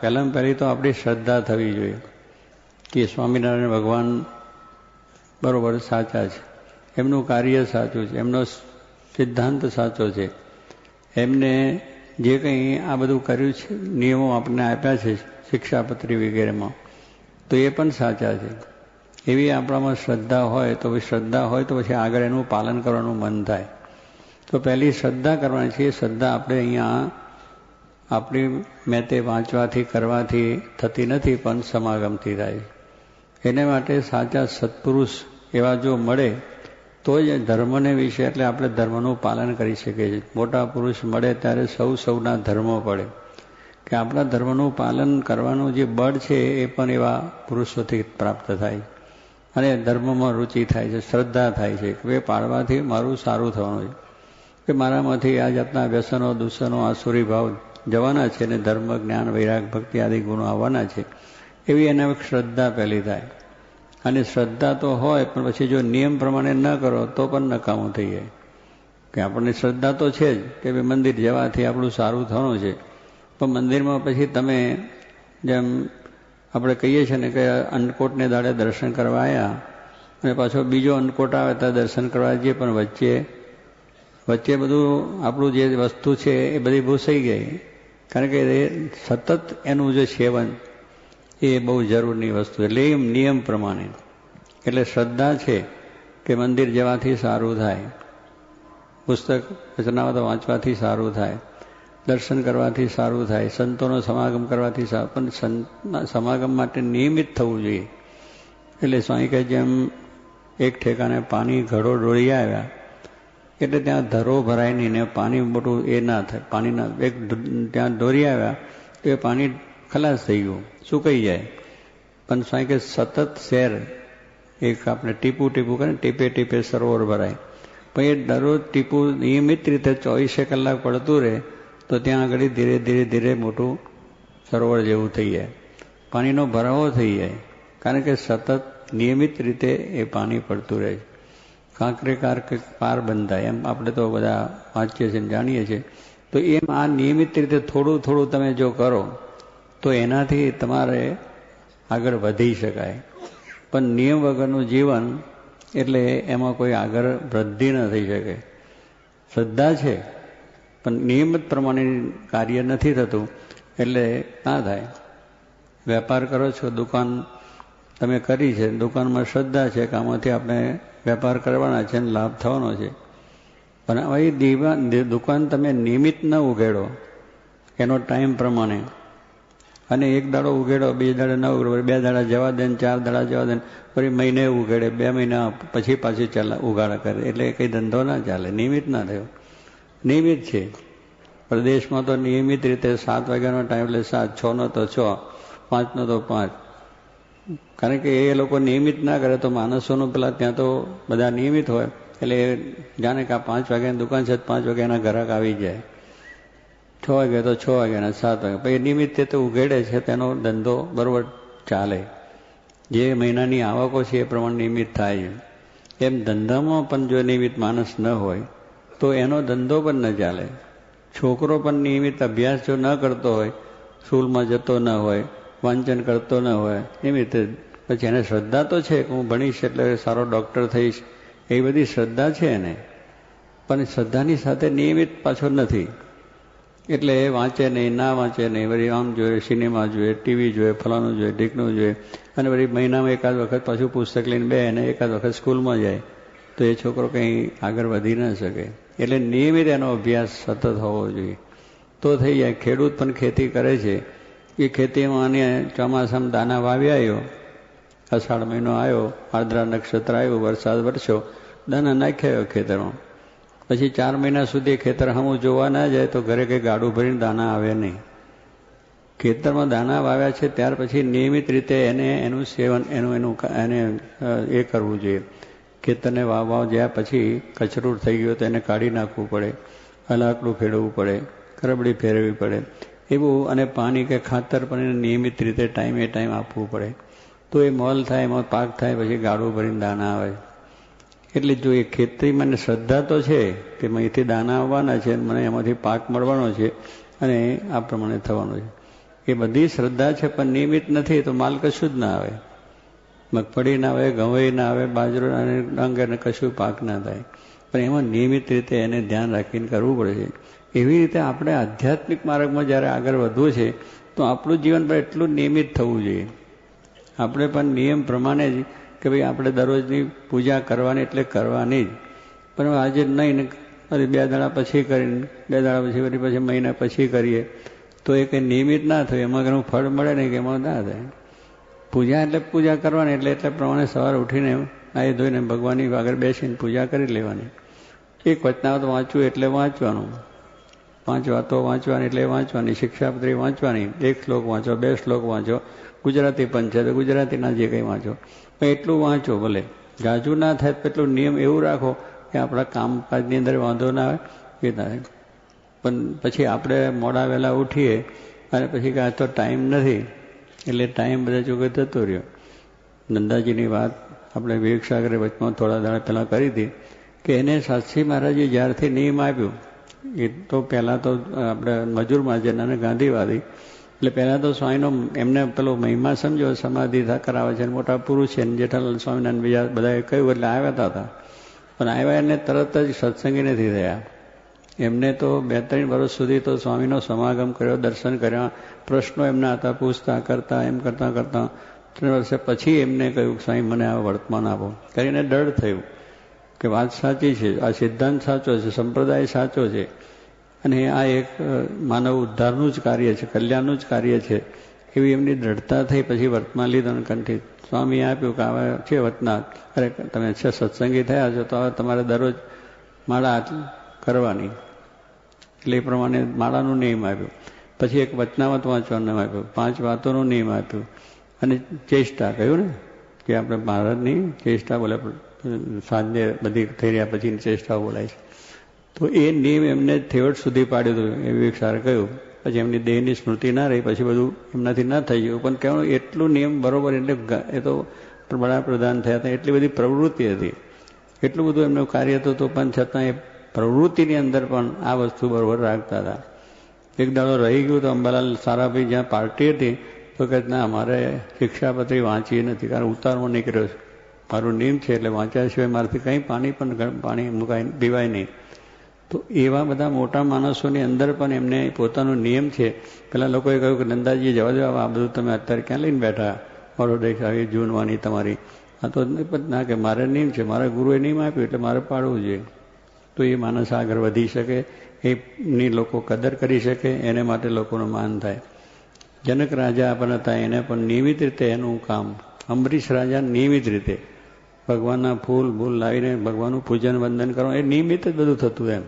પહેલાં પહેલી તો આપણી શ્રદ્ધા થવી જોઈએ કે સ્વામિનારાયણ ભગવાન બરોબર સાચા છે. એમનું કાર્ય સાચું છે, એમનો સિદ્ધાંત સાચો છે. એમને જે કંઈ આ બધું કર્યું છે, નિયમો આપણને આપ્યા છે શિક્ષાપત્રી વગેરેમાં, તો એ પણ સાચા છે. એવી આપણામાં શ્રદ્ધા હોય તો શ્રદ્ધા હોય તો પછી આગળ એનું પાલન કરવાનું મન થાય. તો પહેલી શ્રદ્ધા કરવાની છે, એ શ્રદ્ધા આપણે અહીંયા આપણી મેં તે વાંચવાથી, કરવાથી થતી નથી, પણ સમાગમથી થાય. એને માટે સાચા સત્પુરુષ એવા જો મળે તો જ ધર્મને વિશે, એટલે આપણે ધર્મનું પાલન કરી શકીએ છીએ. મોટા પુરુષ મળે ત્યારે સૌ સૌના ધર્મો પડે. કે આપણા ધર્મનું પાલન કરવાનું જે બળ છે, એ પણ એવા પુરુષોથી પ્રાપ્ત થાય. અને ધર્મમાં રુચિ થાય છે, શ્રદ્ધા થાય છે, કે પાળવાથી મારું સારું થવાનું છે. કે મારામાંથી આ જાતના વ્યસનો દુસનો આસુરી ભાવ જવાના છે અને ધર્મ, જ્ઞાન, વૈરાગ, ભક્તિ આદિ ગુણો આવવાના છે, એવી એને શ્રદ્ધા પહેલી થાય. અને શ્રદ્ધા તો હોય, પણ પછી જો નિયમ પ્રમાણે ન કરો, તો પણ નકામું થઈ જાય. કે આપણને શ્રદ્ધા તો છે જ કે ભાઈ મંદિર જવાથી આપણું સારું થવાનું છે. પણ મંદિરમાં પછી તમે જેમ આપણે કહીએ છીએ ને કે અન્નકોટને દાડે દર્શન કરવા આવ્યા અને પાછો બીજો અન્નકોટ આવે ત્યાં દર્શન કરવા જઈએ પણ વચ્ચે વચ્ચે બધું આપણું જે વસ્તુ છે એ બધી ભૂસાઈ ગઈ. કારણ કે સતત એનું જે સેવન, એ બહુ જરૂરની વસ્તુ એટલે એમ નિયમ પ્રમાણે. એટલે શ્રદ્ધા છે કે મંદિર જવાથી સારું થાય. પુસ્તક રચનાઓ વાંચવાથી સારું થાય. દર્શન કરવાથી સારું થાય. સંતોનો સમાગમ કરવાથી સારું. પણ સમાગમ માટે નિયમિત થવું જોઈએ. એટલે સ્વામી કહે જેમ એક ઠેકાને પાણી ઘડો ડોળી આવ્યા. એટલે ત્યાં ધરો ભરાય નહીં ને પાણી મોટું એ ના થાય. પાણીના એક ત્યાં દોરી આવ્યા, તો એ પાણી ખલાસ થઈ ગયું, સુકાઈ જાય. પણ સ્વાઈ કે સતત શેર એક આપણે ટીપું ટીપું કરે ટીપે ટીપે સરોવર ભરાય. પણ એ દરરોજ ટીપું નિયમિત રીતે ચોવીસે કલાક પડતું રહે, તો ત્યાં આગળ ધીરે ધીરે ધીરે મોટું સરોવર જેવું થઈ જાય. પાણીનો ભરાવો થઈ જાય. કારણ કે સતત નિયમિત રીતે એ પાણી પડતું રહે છે. કાંકરે કાર કે પાર બંધાય. એમ આપણે તો બધા વાંચીએ છીએ જાણીએ છીએ. તો એમ આ નિયમિત રીતે થોડું થોડું તમે જો કરો, તો એનાથી તમારે આગળ વધી શકાય. પણ નિયમ વગરનું જીવન એટલે એમાં કોઈ આગળ વૃદ્ધિ ન થઈ શકે. શ્રદ્ધા છે, પણ નિયમિત પ્રમાણે કાર્ય નથી થતું, એટલે ના થાય. વેપાર કરો છો, દુકાન તમે કરી છે, દુકાનમાં શ્રદ્ધા છે કે આમાંથી આપણે વેપાર કરવાના છે અને લાભ થવાનો છે. પણ હવે દીવા દુકાન તમે નિયમિત ન ઉઘેડો, એનો ટાઈમ પ્રમાણે. અને એક દાડો ઉઘેડો, બે દાડે ન ઉઘેડો, બે દાડા જવા દે ને ચાર દાડા જવા દે ફરી મહિને ઉઘેડે, બે મહિના પછી પાછી ચાલા, ઉઘાડા કરે. એટલે કંઈ ધંધો ના ચાલે, નિયમિત ના થયો નિયમિત છે. પ્રદેશમાં તો નિયમિત રીતે સાત વાગ્યાનો ટાઈમ એટલે સાત, છનો તો છ, પાંચનો તો પાંચ. કારણ કે એ લોકો નિયમિત ના કરે તો માણસોનું પેલા ત્યાં તો બધા નિયમિત હોય. એટલે જાણે કે આ પાંચ વાગ્યાની દુકાન છે, પાંચ વાગ્યાના ગ્રાહક આવી જાય. છ વાગે તો છ વાગ્યાના સાત વાગે પછી નિયમિત તે ઉઘેડે છે, તેનો ધંધો બરોબર ચાલે. જે મહિનાની આવકો છે એ પ્રમાણે નિયમિત થાય છે. એમ ધંધામાં પણ જો નિયમિત માણસ ન હોય, તો એનો ધંધો પણ ન ચાલે. છોકરો પણ નિયમિત અભ્યાસ જો ન કરતો હોય, સ્કૂલમાં જતો ન હોય વાંચન કરતો ન હોય, એવી રીતે પછી એને શ્રદ્ધા તો છે કે હું ભણીશ એટલે સારો ડૉક્ટર થઈશ એ બધી શ્રદ્ધા છે એને. પણ શ્રદ્ધાની સાથે નિયમિત પાછો નથી. એટલે એ વાંચે નહીં, ના વાંચે નહીં. વળી આમ જોઈએ, સિનેમા જોઈએ, ટીવી જોઈએ, ફલાણું જોઈએ ઢીકનું જોઈએ. અને વળી મહિનામાં એકાદ વખત પાછું પુસ્તક લઈને બે અને એકાદ વખત સ્કૂલમાં જાય. તો એ છોકરો કંઈ આગળ વધી ન શકે. એટલે નિયમિત એનો અભ્યાસ સતત હોવો જોઈએ. તો થઈ જાય. ખેડૂત પણ ખેતી કરે છે. એ ખેતીમાં અને ચોમાસામાં દાના વાવી આવ્યો. અષાઢ મહિનો આવ્યો આર્દ્રા નક્ષત્ર આવ્યું, વરસાદ વરસ્યો, દાના નાખ્યો ખેતરમાં. પછી ચાર મહિના સુધી ખેતર હમું જોવા ના જાય તો ઘરે કંઈ ગાડું ભરીને દાના આવે નહીં. ખેતરમાં દાના વાવ્યા છે ત્યાર પછી નિયમિત રીતે એને એનું સેવન, એનું એનું એને એ કરવું જોઈએ. ખેતરને વાવ વાવ જ્યાં પછી કચરું થઈ ગયું તો એને કાઢી નાખવું પડે. હલાકડું ફેરવવું પડે. કરબડી ફેરવવી પડે. એવું અને પાણી કે ખાતર પણ એને નિયમિત રીતે ટાઈમે ટાઈમ આપવું પડે. તો એ મોલ થાય, એમાં પાક થાય, પછી ગાડું ભરીને દાણા આવે. એટલે જો એ ખેતરી મને શ્રદ્ધા તો છે કે અહીંથી દાણા આવવાના છે મને એમાંથી પાક મળવાનો છે અને આ પ્રમાણે થવાનું છે. એ બધી શ્રદ્ધા છે પણ નિયમિત નથી, તો માલ કશું જ ના આવે. મગફળી ના આવે ઘઉં ના આવે, બાજરો અને ડાંગર કશું પાક ના થાય. પણ એમાં નિયમિત રીતે એને ધ્યાન રાખીને કરવું પડે છે. એવી રીતે આપણે આધ્યાત્મિક માર્ગમાં જ્યારે આગળ વધવું છે, તો આપણું જીવન પણ એટલું નિયમિત થવું જોઈએ. આપણે પણ નિયમ પ્રમાણે જ કે ભાઈ આપણે દરરોજની પૂજા કરવાની એટલે કરવાની જ. પણ આજે નહીં ને બે દાડા પછી કરીને, બે દાડા પછી, ફરી પછી મહિના પછી કરીએ, તો એ કંઈ નિયમિત ના થયું. એમાં ઘણું ફળ મળે નહીં કે એમાં ના થાય. પૂજા એટલે પૂજા કરવાની, એટલે એટલે પ્રમાણે સવારે ઉઠીને નાહી ધોઈને ભગવાનની આગળ બેસીને પૂજા કરી લેવાની. એક વચનાવત વાંચવું એટલે વાંચવાનું. પાંચ તો વાંચવાની એટલે વાંચવાની, શિક્ષાપત્રી વાંચવાની, એક શ્લોક વાંચો, બે શ્લોક વાંચો, ગુજરાતી પણ છે તો ગુજરાતીના જે કંઈ વાંચો. પણ એટલું વાંચો ભલે. ગાજુ ના થાય એટલું નિયમ એવું રાખો કે આપણા કામકાજની અંદર વાંધો ના આવે, એ થાય. પણ પછી આપણે મોડા વહેલા ઉઠીએ અને પછી કે આ તો ટાઈમ નથી, એટલે ટાઈમ બધા ચોખ્ખો થતો રહ્યો. નંદાજીની વાત આપણે વિવેક સાગરે વચમાં થોડા દાડા પહેલાં કરી હતી કે એને સાક્ષી મહારાજે જ્યારથી નિયમ આપ્યું એ તો પહેલાં તો આપણે મજૂર મહાજન અને ગાંધીવાદી. એટલે પહેલાં તો સ્વામીનો એમને પેલો મહિમા સમજો, સમાધિ કરાવે છે મોટા પુરુષ છે જેઠાલાલ સ્વામિનારાયણ બીજા બધાએ કહ્યું એટલે આવ્યા હતા પણ આવ્યા એને તરત જ સત્સંગી નથી થયા. એમને તો બે ત્રણ વર્ષ સુધી તો સ્વામીનો સમાગમ કર્યો, દર્શન કર્યા, પ્રશ્નો એમના હતા, પૂછતા, કરતા, એમ કરતા, કરતાં. ત્રણ વર્ષે પછી એમને કહ્યું, સ્વામી, મને આ વર્તમાન આપો. કરીને ડર થયું. કે વાત સાચી છે, આ સિદ્ધાંત સાચો છે, સંપ્રદાય સાચો છે. અને આ એક માનવ ઉદ્ધારનું જ કાર્ય છે, કલ્યાણનું જ કાર્ય છે. એવી એમની દ્રઢતા થઈ પછી વર્તમાન લીધો અને કંઠી સ્વામી આપ્યું કે આવા છે વતના અરે, તમે છે સત્સંગી થયા છો, તો હવે તમારે દરરોજ માળા કરવાની. એટલે એ પ્રમાણે માળાનું નિયમ આપ્યું. પછી એક વચનાવત વાંચવાનો આપ્યો, પાંચ વાતોનું નિયમ આપ્યું. અને ચેષ્ટા કહ્યું ને? કે આપણે ભારતની ચેષ્ટા બોલે, સાંજે બધી થઈ રહ્યા પછીની ચેષ્ટાઓ બોલાય છે. તો એ નિયમ એમને થેવટ સુધી પાડ્યું હતું એ વિવેક સારે કહ્યું, પછી એમની દેહની સ્મૃતિ ના રહી, પછી બધું એમનાથી ના થઈ ગયું. પણ કહેવાનું, એટલું નિયમ બરોબર એટલે એ તો વડાપ્રધાન થયા હતા, એટલી બધી પ્રવૃત્તિ હતી. એટલું બધું એમનું કાર્ય હતું, તો પણ છતાં એ પ્રવૃત્તિની અંદર પણ આ વસ્તુ બરોબર રાખતા હતા. એક દાડો રહી ગયું તો અંબાલાલ સારાભાઈ જ્યાં પાર્ટી હતી તો કે ના મારે શિક્ષાપત્રી વાંચી નથી, કારણ ઉતારવો નીકળ્યો છે. મારું નિયમ છે એટલે વાંચ્યા સિવાય મારાથી કંઈ પાણી પણ પાણી મુકાય પીવાય નહીં. તો એવા બધા મોટા માણસોની અંદર પણ એમને પોતાનો નિયમ છે. પેલા લોકોએ કહ્યું કે, નંદાજી, જવા દેવા આ બધું તમે અત્યારે ક્યાં લઈને બેઠા? ઓર્ડર આવી જૂનવાની તમારી. આ તો ના કે મારે નિયમ છે, મારા ગુરુએ નિયમ આપ્યું એટલે મારે પાડવું જોઈએ. તો એ માણસ આગળ વધી શકે એની લોકો કદર કરી શકે, એને માટે લોકોનું માન થાય. જનક રાજા પણ હતા એને પણ નિયમિત રીતે એનું કામ અમરીશ રાજા નિયમિત રીતે. ભગવાનના ફૂલ ભૂલ લાવીને ભગવાનનું પૂજન વંદન કરવાનું એ નિયમિત જ બધું થતું એમ.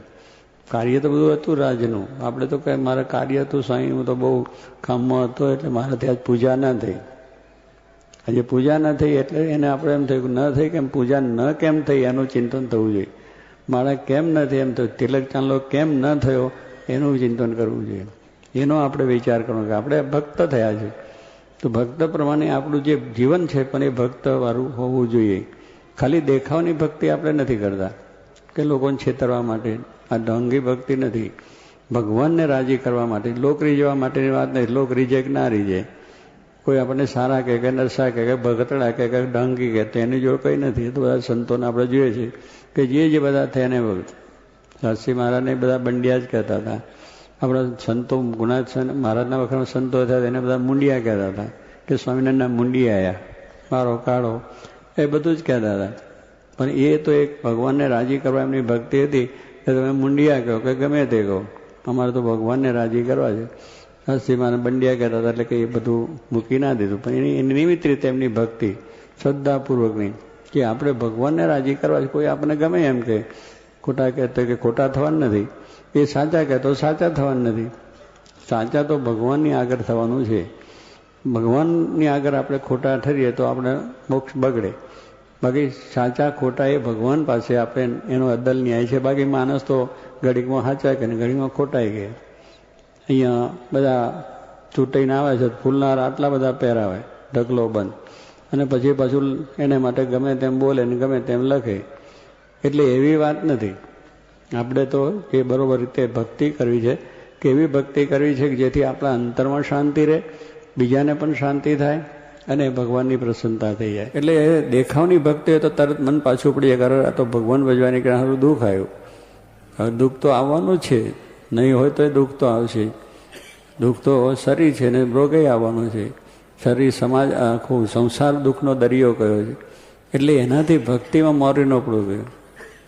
કાર્ય તો બધું હતું રાજનું. આપણે તો કંઈ મારે કાર્ય હતું સાંઈ હું તો બહુ કામમાં હતો, એટલે મારાથી આજ પૂજા ના થઈ. આજે પૂજા ન થઈ એટલે એને આપણે એમ થયું ન થઈ કેમ, પૂજા ન કેમ થઈ એનું ચિંતન થવું જોઈએ. મારે કેમ નથી એમ થયું તિલક ચાંદલો કેમ ન થયો એનું ચિંતન કરવું જોઈએ. એનો આપણે વિચાર કરવો કે આપણે ભક્ત થયા છે. તો ભક્ત પ્રમાણે આપણું જે જીવન છે પણ એ ભક્તવાળું હોવું જોઈએ. ખાલી દેખાવની ભક્તિ આપણે નથી કરતા. કે લોકોને છેતરવા માટે, આ ઢોંગી ભક્તિ નથી. ભગવાનને રાજી કરવા માટે લોક રીઝવા માટેની વાત નહીં લોક રીજે કે ના રીજે કોઈ આપણને સારા કહે કે નરસા કહે કે ભગતડા કહે કે ઢંગી કહે તેની જોડે કંઈ નથી. તો બધા સંતોને આપણે જોઈએ છીએ કે જે જે બધા થયા ને ભગત શાસ્ત્રી મહારાજને બધા બંડિયા જ કહેતા હતા. આપણા સંતો ગુણાથ મહારાજના વખતમાં સંતો હતા એને બધા મુંડિયા કહેતા હતા કે સ્વામિનારાયણના મુંડિયા મારો કાળો, એ બધું જ કહેતા હતા. પણ એ તો એક ભગવાનને રાજી કરવા એમની ભક્તિ હતી કે તમે મુંડિયા કહો કે ગમે તે કહો. અમારે તો ભગવાનને રાજી કરવા છે. શાસ્ત્રીમાને બંડિયા કહેતા હતા એટલે કે એ બધું મૂકી ના દીધું. પણ એની નિમિત્ત રીતે એમની ભક્તિ શ્રદ્ધાપૂર્વકની કે આપણે ભગવાનને રાજી કરવા કોઈ આપણને ગમે એમ કે ખોટા કહેતા કે ખોટા થવાનું નથી. એ સાચા કહે તો સાચા થવાના નથી. સાચા તો ભગવાનની આગળ થવાનું છે. ભગવાનની આગળ આપણે ખોટા ઠરીએ તો આપણે મોક્ષ બગડે. બાકી સાચા ખોટા એ ભગવાન પાસે આપણે એનો અદલ ન્યાય છે. બાકી માણસ તો ઘડીકમાં સાચા કે ઘડીકમાં ખોટાઈ ગયા. અહીંયા બધા ચૂંટાઈને આવે છે, ફૂલનાર આટલા બધા પહેરાવે, ઢગલો બંધ. અને પછી પાછું એને માટે ગમે તેમ બોલે ને ગમે તેમ લખે. એટલે એવી વાત નથી. આપણે તો એ બરોબર રીતે ભક્તિ કરવી છે. કેવી ભક્તિ કરવી છે કે જેથી આપણા અંતરમાં શાંતિ રહે, બીજાને પણ શાંતિ થાય અને ભગવાનની પ્રસન્નતા થઈ જાય. એટલે એ દેખાવની ભક્તિ હોય તો તરત મન પાછું પડી જાય, કારણ આ તો ભગવાન ભજવાની કે સારું દુઃખ આવ્યું. હવે દુઃખ તો આવવાનું છે, નહીં હોય તો એ દુઃખ તો આવશે. દુઃખ તો શરીર છે ને રોગે આવવાનું છે. શરીર, સમાજ, આખું સંસાર દુઃખનો દરિયો કયો છે. એટલે એનાથી ભક્તિમાં મોરી ન પડવું ગયું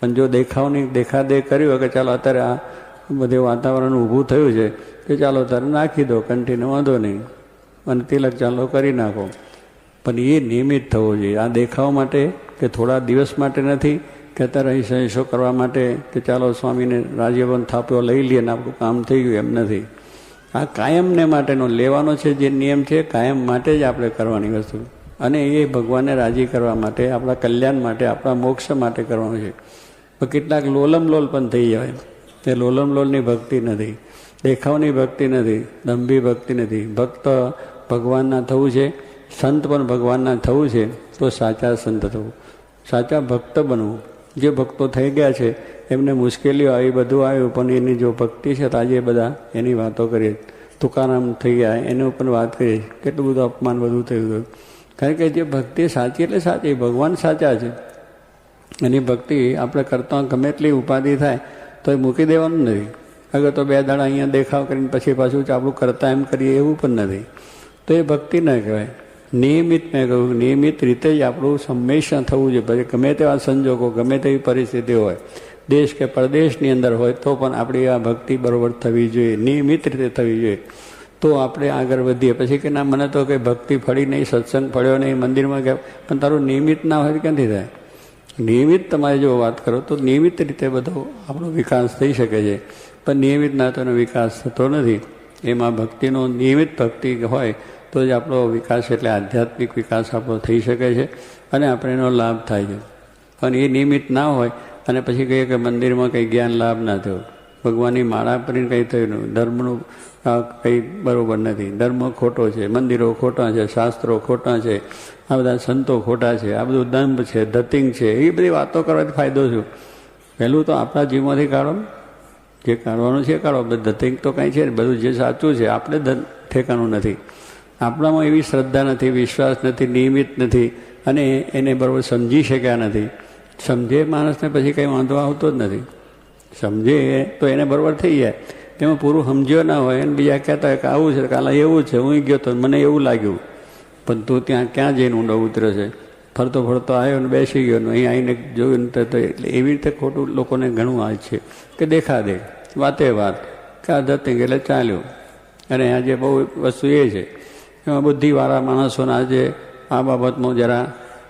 પણ જો દેખાવની દેખાદેખ કર્યું કે ચાલો અત્યારે આ બધે વાતાવરણ ઊભું થયું છે, કે ચાલો અત્યારે નાખી દો કન્ટિન્યુ વાંધો નહીં. અને તિલક ચાલો કરી નાખો. પણ એ નિયમિત થવો જોઈએ. આ દેખાવ માટે કે થોડા દિવસ માટે નથી, કે અત્યારે અહીં સંશો કરવા માટે કે ચાલો સ્વામીને રાજ્યવન થાપ્યો લઈ લઈએ ને આપણું કામ થઈ ગયું એમ નથી. આ કાયમને માટેનો લેવાનો છે જે નિયમ છે, કાયમ માટે જ આપણે કરવાની વસ્તુ. અને એ ભગવાનને રાજી કરવા માટે, આપણા કલ્યાણ માટે, આપણા મોક્ષ માટે કરવાનું છે. તો કેટલાક લોલમ લોલ પણ થઈ જાય તે લોલમ લોલની ભક્તિ નથી, દેખાવની ભક્તિ નથી, દંભી ભક્તિ નથી. ભક્ત ભગવાનના થવું છે, સંત પણ ભગવાનના થવું છે, તો સાચા સંત થવું. સાચા ભક્ત બનવું. જે ભક્તો થઈ ગયા છે, એમને મુશ્કેલીઓ આવી, બધું આવ્યું, પણ એની જો ભક્તિ છે, તો આજે બધા એની વાતો કરીએ. તુકારામ થઈ ગયા, એની ઉપર વાત કરીએ. કેટલું બધું અપમાન બધું થયું હતું. કારણ કે જે ભક્તિ સાચી એટલે સાચી, ભગવાન સાચા છે. એની ભક્તિ આપણે કરતા ગમે એટલી ઉપાધિ થાય તો એ મૂકી દેવાનું નથી. અગર તો બે દાડા અહીંયા દેખાવ કરીને પછી પાછું આપણું કરતા એમ કરીએ એવું પણ નથી. તો એ ભક્તિ ન કહેવાય. નિયમિત મેં કહ્યું નિયમિત રીતે જ આપણું હંમેશા થવું જોઈએ. પછી ગમે તેવા સંજોગો, ગમે તેવી પરિસ્થિતિ હોય, દેશ કે પ્રદેશની અંદર હોય, તો પણ આપણી આ ભક્તિ બરોબર થવી જોઈએ. નિયમિત રીતે થવી જોઈએ. તો આપણે આગળ વધીએ. પછી કે ના, મને તો કંઈ ભક્તિ ફળી નહીં, સત્સંગ ફળ્યો નહીં, મંદિરમાં ગયા. પણ તારું નિયમિત ના હોય ક્યાંથી થાય? નિયમિત તમારે જો વાત કરો તો નિયમિત રીતે બધો આપણો વિકાસ થઈ શકે છે. પણ નિયમિત ના તો વિકાસ થતો નથી. એમાં ભક્તિનો નિયમિત ભક્તિ હોય તો જ આપણો વિકાસ એટલે આધ્યાત્મિક વિકાસ આપણો થઈ શકે છે અને આપણે એનો લાભ થાય છે. પણ એ નિયમિત ના હોય અને પછી કહીએ કે મંદિરમાં કંઈ જ્ઞાન લાભ ના થયો. ભગવાનની માળા કરીને કંઈ થયું નહીં ધર્મનું કંઈ બરાબર નથી. ધર્મ ખોટો છે, મંદિરો ખોટા છે, શાસ્ત્રો ખોટા છે, આ બધા સંતો ખોટા છે, આ બધું દંભ છે, ધતિંગ છે, એ બધી વાતો કરવાથી ફાયદો શું? પહેલું તો આપણા જીવમાંથી કાઢો જે કાઢવાનું છે કાઢો. ધતિંગ તો કંઈ છે ને બધું જે સાચું છે, આપણે ઠેકાણું નથી. આપણામાં એવી શ્રદ્ધા નથી, વિશ્વાસ નથી, નિયમિત નથી, અને એને બરાબર સમજી શક્યા નથી. સમજે માણસને પછી કંઈ વાંધો આવતો જ નથી. સમજે તો એને બરાબર થઈ જાય. એમાં પૂરું સમજ્યો ના હોય અને બીજા કહેતા હોય કે આવું છે, કાલે એવું છે, હું ગયો તો મને એવું લાગ્યું. પણ તું ત્યાં ક્યાં જઈને ઊંડો ઉતરે છે? ફરતો ફરતો આવ્યો ને બેસી ગયો ને અહીં આવીને જોયું ને તો એટલે એવી રીતે ખોટું લોકોને ઘણું આ છે કે દેખા દે, વાતે વાત, કે આ ધતિંગ એટલે ચાલ્યું. અને આજે બહુ વસ્તુ એ છે, એમાં બુદ્ધિવાળા માણસોને આજે આ બાબતમાં જરા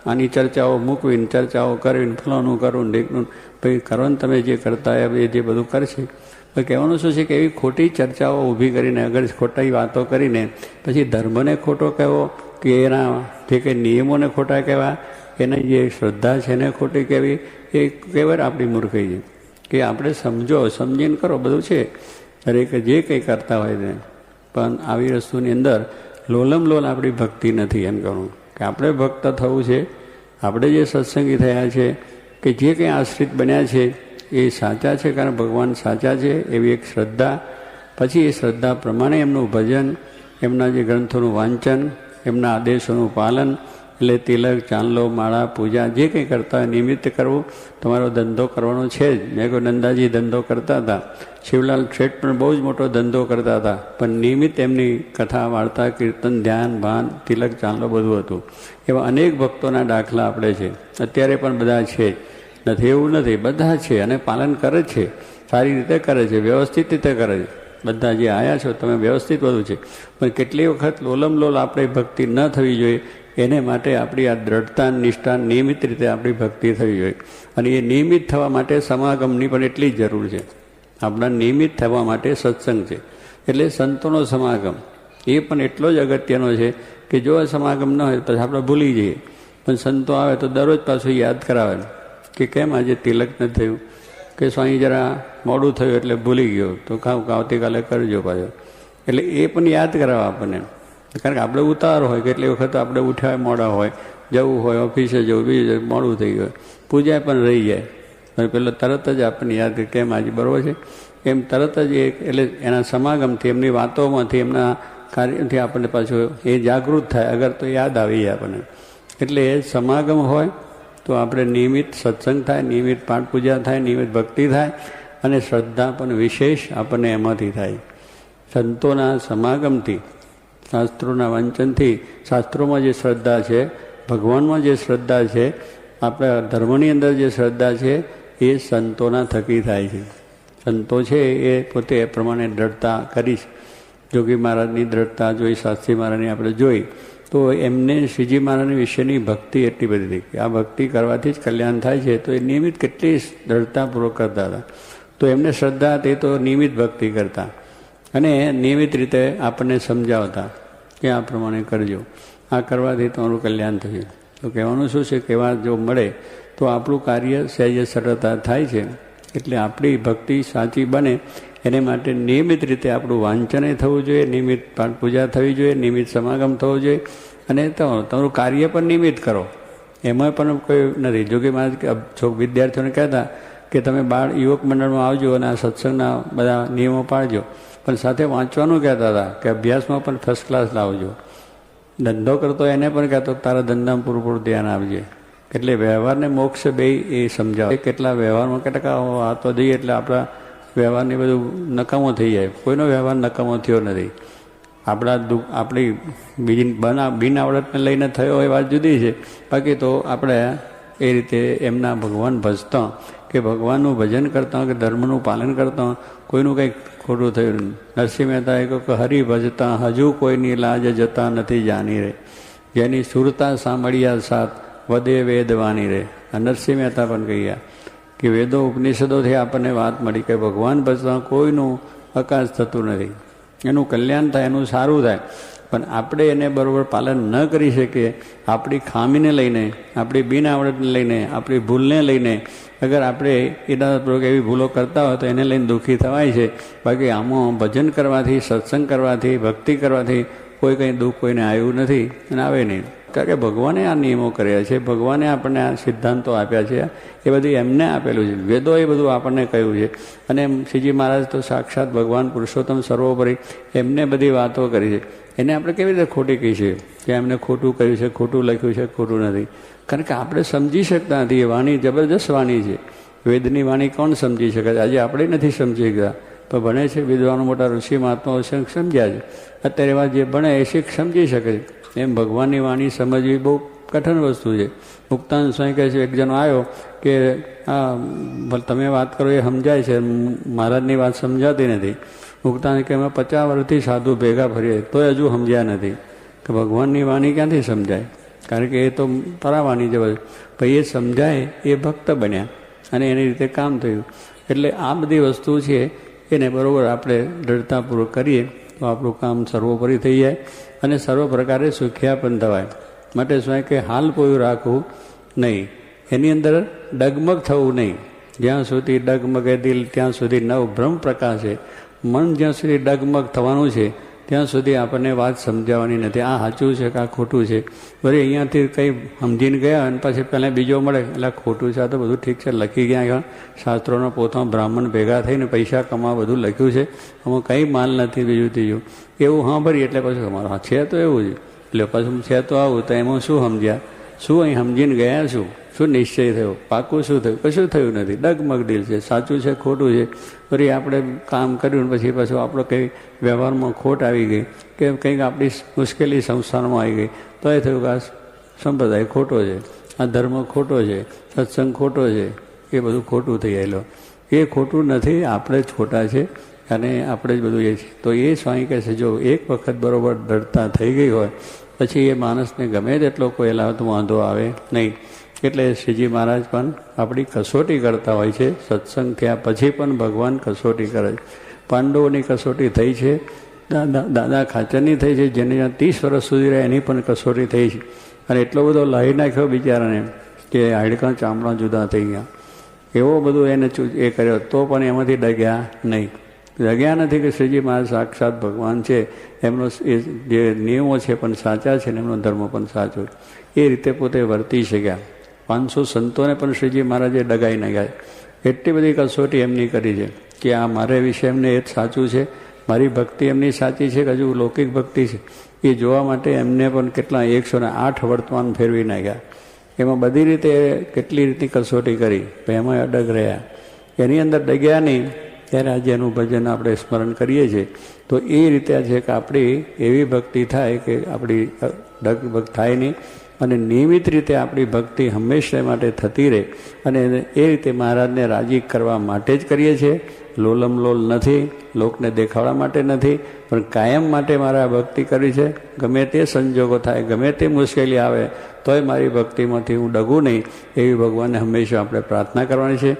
આની ચર્ચાઓ મૂકવીને, ચર્ચાઓ કરવીને ફલાનું કરવું ઢીકનું ભાઈ, કરો ને તમે જે કરતા એ જે બધું કરશે. પણ કહેવાનું શું છે કે એવી ખોટી ચર્ચાઓ ઊભી કરીને આગળ ખોટી વાતો કરીને, પછી ધર્મને ખોટો કહેવો કે એના જે કંઈ નિયમોને ખોટા કહેવા, એની જે શ્રદ્ધા છે એને ખોટી કહેવી, એ કહેવાય આપણી મૂર્ખી છે. કે આપણે સમજો, સમજીને કરો, બધું છે. દરેક જે કંઈ કરતા હોય ને પણ આવી વસ્તુની અંદર લોલમ લોલ આપણી ભક્તિ નથી એમ કહું. કે આપણે ભક્ત થવું છે, આપણે જે સત્સંગી થયા છે કે જે કંઈ આશ્રિત બન્યા છે, એ સાચા છે કારણ ભગવાન સાચા છે એવી એક શ્રદ્ધા. પછી એ શ્રદ્ધા પ્રમાણે એમનું ભજન, એમના જે ગ્રંથોનું વાંચન, એમના આદેશોનું પાલન, એટલે તિલક, ચાંદલો, માળા, પૂજા, જે કંઈ કરતા હોય નિમિત્ત કરવું, તમારો ધંધો કરવાનો છે જ. મેં કોઈ નંદાજી, ધંધો કરતા હતા. શિવલાલ શેઠ પણ બહુ જ મોટો ધંધો કરતા હતા, પણ નિયમિત એમની કથા, વાર્તા, કીર્તન, ધ્યાન, ભાન, તિલક, ચાંદલો બધું હતું. એવા અનેક ભક્તોના દાખલા આપણે છે. અત્યારે પણ બધા છે. નથી, એવું નથી. બધા છે અને પાલન કરે છે. સારી રીતે કરે છે, વ્યવસ્થિત રીતે કરે છે. બધા જે આવ્યા છો, તમે વ્યવસ્થિત બધું છે. પણ કેટલી વખત લોલમ લોલ આપણે ભક્તિ ન થવી જોઈએ, એને માટે આપણી આ દ્રઢતા, નિષ્ઠા નિયમિત રીતે આપણી ભક્તિ થવી જોઈએ. અને એ નિયમિત થવા માટે સમાગમની પણ એટલી જ જરૂર છે. આપણા નિયમિત થવા માટે સત્સંગ છે. એટલે સંતોનો સમાગમ. એ પણ એટલો જ અગત્યનો છે કે જો સમાગમ ન હોય પછી આપણે ભૂલી જઈએ. પણ સંતો આવે તો દરરોજ પાછું યાદ કરાવે. કે કેમ આજે તિલક નથી થયું? કે સ્વામી જરા મોડું થયું એટલે ભૂલી ગયો. તો ખાવ આવતીકાલે કરજો પાછો. એટલે એ પણ યાદ કરાવે આપણને. કારણ કે આપણે ઉતાર હોય કેટલી વખત આપણે ઉઠ્યા મોડા હોય, જવું હોય, ઓફિસે જવું, બીજું મોડું થઈ ગયું પૂજા પણ રહી જાય. અને પેલો તરત જ આપણને યાદ કે કેમ આજે બરોબર છે? એમ તરત જ એ એટલે એના સમાગમથી, એમની વાતોમાંથી, એમના કાર્યથી આપણને પાછું એ જાગૃત થાય. અગર તો યાદ આવી જાય આપણને. એટલે એ સમાગમ હોય તો આપણે નિયમિત સત્સંગ થાય, નિયમિત પાઠ પૂજા થાય, નિયમિત ભક્તિ થાય અને શ્રદ્ધા પણ વિશેષ આપણને એમાંથી થાય. સંતોના સમાગમથી, શાસ્ત્રોના વાંચનથી, શાસ્ત્રોમાં જે શ્રદ્ધા છે, ભગવાનમાં જે શ્રદ્ધા છે, આપણા ધર્મની અંદર જે શ્રદ્ધા છે, એ સંતોના થકી થાય છે. સંતો છે એ પોતે એ પ્રમાણે દ્રઢતા કરીશ જોગી મહારાજની દ્રઢતા જોઈ, શાસ્ત્રી મહારાજની આપણે જોઈ તો એમને શ્રીજી મહારાજ વિશેની ભક્તિ એટલી બધી હતી કે આ ભક્તિ કરવાથી જ કલ્યાણ થાય છે. તો એ નિયમિત કેટલી દ્રઢતાપૂર્વક કરતા હતા. તો એમને શ્રદ્ધા હતી તો નિયમિત ભક્તિ કરતા. અને નિયમિત રીતે આપણને સમજાવતા કે આ પ્રમાણે કરજો. આ કરવાથી તમારું કલ્યાણ થયું તો કહેવાનું શું છે કહેવા જો મળે તો આપણું કાર્ય સહેજ સરળતા થાય છે. એટલે આપણી ભક્તિ સાચી બને એને માટે નિયમિત રીતે આપણું વાંચન થવું જોઈએ, નિયમિત પાઠ પૂજા થવી જોઈએ, નિયમિત સમાગમ થવો જોઈએ, અને તમારું કાર્ય પણ નિયમિત કરો. એમાં પણ કોઈ નથી. જોકે મારા છોક વિદ્યાર્થીઓને કહેતા કે તમે બાળ યુવક મંડળમાં આવજો અને આ સત્સંગના બધા નિયમો પાળજો. પણ સાથે વાંચવાનું કહેતા હતા કે અભ્યાસમાં પણ ફર્સ્ટ ક્લાસ લાવજો. ધંધો કરતો એને પણ કહેતો, તારા ધંધામાં પૂરું પૂરું ધ્યાન આપજે. એટલે વ્યવહારને મોક્ષ બે એ સમજાવે. કેટલા વ્યવહારમાં કેટલા, આ તો જઈએ એટલે આપણા વ્યવહારની બધું નકામો થઈ જાય. કોઈનો વ્યવહાર નકામો થયો નથી. આપણા દુઃખ, આપણી બીજી બના, બિન આવડતને લઈને થયો હોય વાત જુદી છે. બાકી તો આપણે એ રીતે એમના ભગવાન ભજતા કે ભગવાનનું ભજન કરતા કે ધર્મનું પાલન કરતા કોઈનું કંઈક ખોટું થયું નરસિંહ મહેતાએ કહ્યું કે હરી ભજતા, હજુ કોઈની લાજ જતા નથી જાણી રે. જેની સુરતા સાંભળ્યા સાથ વધે વેદવાની રે. નરસિંહ મહેતા પણ કહ્યા કે વેદો ઉપનિષદોથી આપણને વાત મળી કે ભગવાન ભજતા કોઈનું અકાશ થતું નથી. એનું કલ્યાણ થાય, એનું સારું થાય. પણ આપણે એને બરાબર પાલન ન કરી શકીએ, આપણી ખામીને લઈને, આપણી બિનઆવડતને લઈને, આપણી ભૂલને લઈને, અગર આપણે ઈરાદાપૂર્વક એવી ભૂલો કરતા હોય તો એને લઈને દુઃખી થવાય છે. બાકી આમાં ભજન કરવાથી, સત્સંગ કરવાથી, ભક્તિ કરવાથી કોઈ કંઈ દુઃખ કોઈને આવ્યું નથી અને આવે નહીં. કારણ કે ભગવાને આ નિયમો કર્યા છે, ભગવાને આપણને આ સિદ્ધાંતો આપ્યા છે, એ બધું એમને આપેલું છે. વેદો એ બધું આપણને કહ્યું છે. અને શ્રીજી મહારાજ તો સાક્ષાત ભગવાન પુરુષોત્તમ સર્વોપરી એમને બધી વાતો કરી છે. એને આપણે કેવી રીતે ખોટી કહી છે કે એમને ખોટું કહ્યું છે, ખોટું લખ્યું છે, ખોટું નથી. કારણ કે આપણે સમજી શકતા નથી. એ વાણી જબરદસ્ત વાણી છે. વેદની વાણી કોણ સમજી શકે આજે આપણે નથી સમજી ગયા પણ ભણે છે, વિદ્વાનો મોટા ઋષિ મહાત્માઓ સમજ્યા છે. અત્યારે એવા જે ભણે એ શીખ સમજી શકે છે. એમ ભગવાનની વાણી સમજવી બહુ કઠિન વસ્તુ છે. મુક્તાન સ્વાય કહે છે, એક જણો આવ્યો કે, આ તમે વાત કરો એ સમજાય છે, મહારાજની વાત સમજાતી નથી. મુક્તાન કે અમે પચાસ વર્ષથી સાધુ ભેગા ફરીએ, તોય હજુ સમજ્યા નથી. કે ભગવાનની વાણી ક્યાંથી સમજાય? કારણ કે એ તો પરાવાની જ ભાઈ, એ સમજાય, એ ભક્ત બન્યા અને એની રીતે કામ થયું. એટલે આ બધી વસ્તુ છે, એને બરાબર આપણે દ્રઢતાપૂર્વક કરીએ. તો આપણું કામ સર્વોપરી થઈ જાય અને સર્વ પ્રકારે સુખ્યા પણ થવાય. માટે શું કે હાલ પોયું રાખવું નહીં. એની અંદર ડગમગ થવું નહીં. જ્યાં સુધી ડગમગે દિલ, ત્યાં સુધી નવ ભ્રમ પ્રકાશે. મન જ્યાં સુધી ડગમગ થવાનું છે ત્યાં સુધી આપણને વાત સમજાવવાની નથી. આ સાચું છે કે આ ખોટું છે? વળી અહીંયાથી કંઈ સમજીને ગયા અને પછી પહેલાં બીજો મળે, એટલે ખોટું છે, આ તો બધું ઠીક છે, લખી ગયા શાસ્ત્રોના પોતા બ્રાહ્મણ ભેગા થઈને પૈસા કમા બધું લખ્યું છે. આમાં કંઈ માલ નથી બીજું ત્રીજું. એવું હા ભરી, એટલે પછી અમારું છે તો એવું જ. એટલે પછી છે તો આવું, તો એમાં શું સમજ્યા? શું અહીં સમજીને ગયા છું? શું નિશ્ચય થયો? પાકું શું થયું? કશું થયું નથી. ડગમગ દિલ છે. સાચું છે, ખોટું છે. ફરી આપણે કામ કર્યું પછી પાછું આપણો કંઈ વ્યવહારમાં ખોટ આવી ગઈ કે કંઈક આપણી મુશ્કેલી સંસારમાં આવી ગઈ. તો એ થયું કે આ સંપ્રદાય ખોટો છે. આ ધર્મ ખોટો છે. સત્સંગ ખોટો છે. એ બધું ખોટું થઈ ગયેલો. એ ખોટું નથી. આપણે જ ખોટા છે અને આપણે જ બધું એ છે. તો એ સ્વામી કહે છે, જો એક વખત બરાબર ડરતા થઈ ગઈ હોય, પછી એ માણસને ગમે તેટલો કોઈ લાવતો વાંધો આવે નહીં. એટલે શ્રીજી મહારાજ પણ આપણી કસોટી કરતા હોય છે, સત્સંગ થયા પછી પણ ભગવાન કસોટી કરે છે. પાંડવોની કસોટી થઈ છે, દાદા દાદા ખાચરની થઈ છે, જેને ત્રીસ વર્ષ સુધી રહે એની પણ કસોટી થઈ છે. અને એટલો બધો લાવી નાખ્યો બિચારાને કે હાડકાં ચામડા જુદા થઈ ગયા. એવો બધું એને એ કર્યો, તો પણ એમાંથી ડગ્યા નહીં. ડગ્યા નથી કે શ્રીજી મહારાજ સાક્ષાત ભગવાન છે, એમનો એ જે નિયમો છે પણ સાચા છે ને એમનો ધર્મ પણ સાચો એ રીતે પોતે વર્તી શક્યા. પાંચસો સંતોને પણ શ્રીજી મહારાજે ડગાઈ નાખ્યા. એટલી બધી કસોટી એમની કરી છે કે આ મારે વિશે એમને એ જ સાચું છે, મારી ભક્તિ એમની સાચી છે કે હજુ લૌકિક ભક્તિ છે? એ જોવા માટે એમને પણ કેટલા એકસો ને આઠ વર્તમાન ફેરવી નાખ્યા. એમાં બધી રીતે કેટલી રીતની કસોટી કરી એમાં અડગ રહ્યા. એની અંદર ડગ્યા નહીં, ત્યારે આજે એનું ભજન આપણે સ્મરણ કરીએ છીએ. તો એ રીતે છે કે આપણી એવી ભક્તિ થાય કે આપણી ડગ થાય નહીં. અને નિયમિત રીતે આપણી ભક્તિ હંમેશા માટે થતી રહે અને એ રીતે મહારાજને રાજી કરવા માટે જ કરીએ છીએ. લોલમ લોલ નથી, લોકને દેખાડવા માટે નથી, પણ કાયમ માટે મારે ભક્તિ કરી છે. ગમે તે સંજોગો થાય, ગમે તે મુશ્કેલી આવે, તોય મારી ભક્તિમાંથી હું ડગું નહીં, એવી ભગવાનને હંમેશા આપણે પ્રાર્થના કરવાની છે.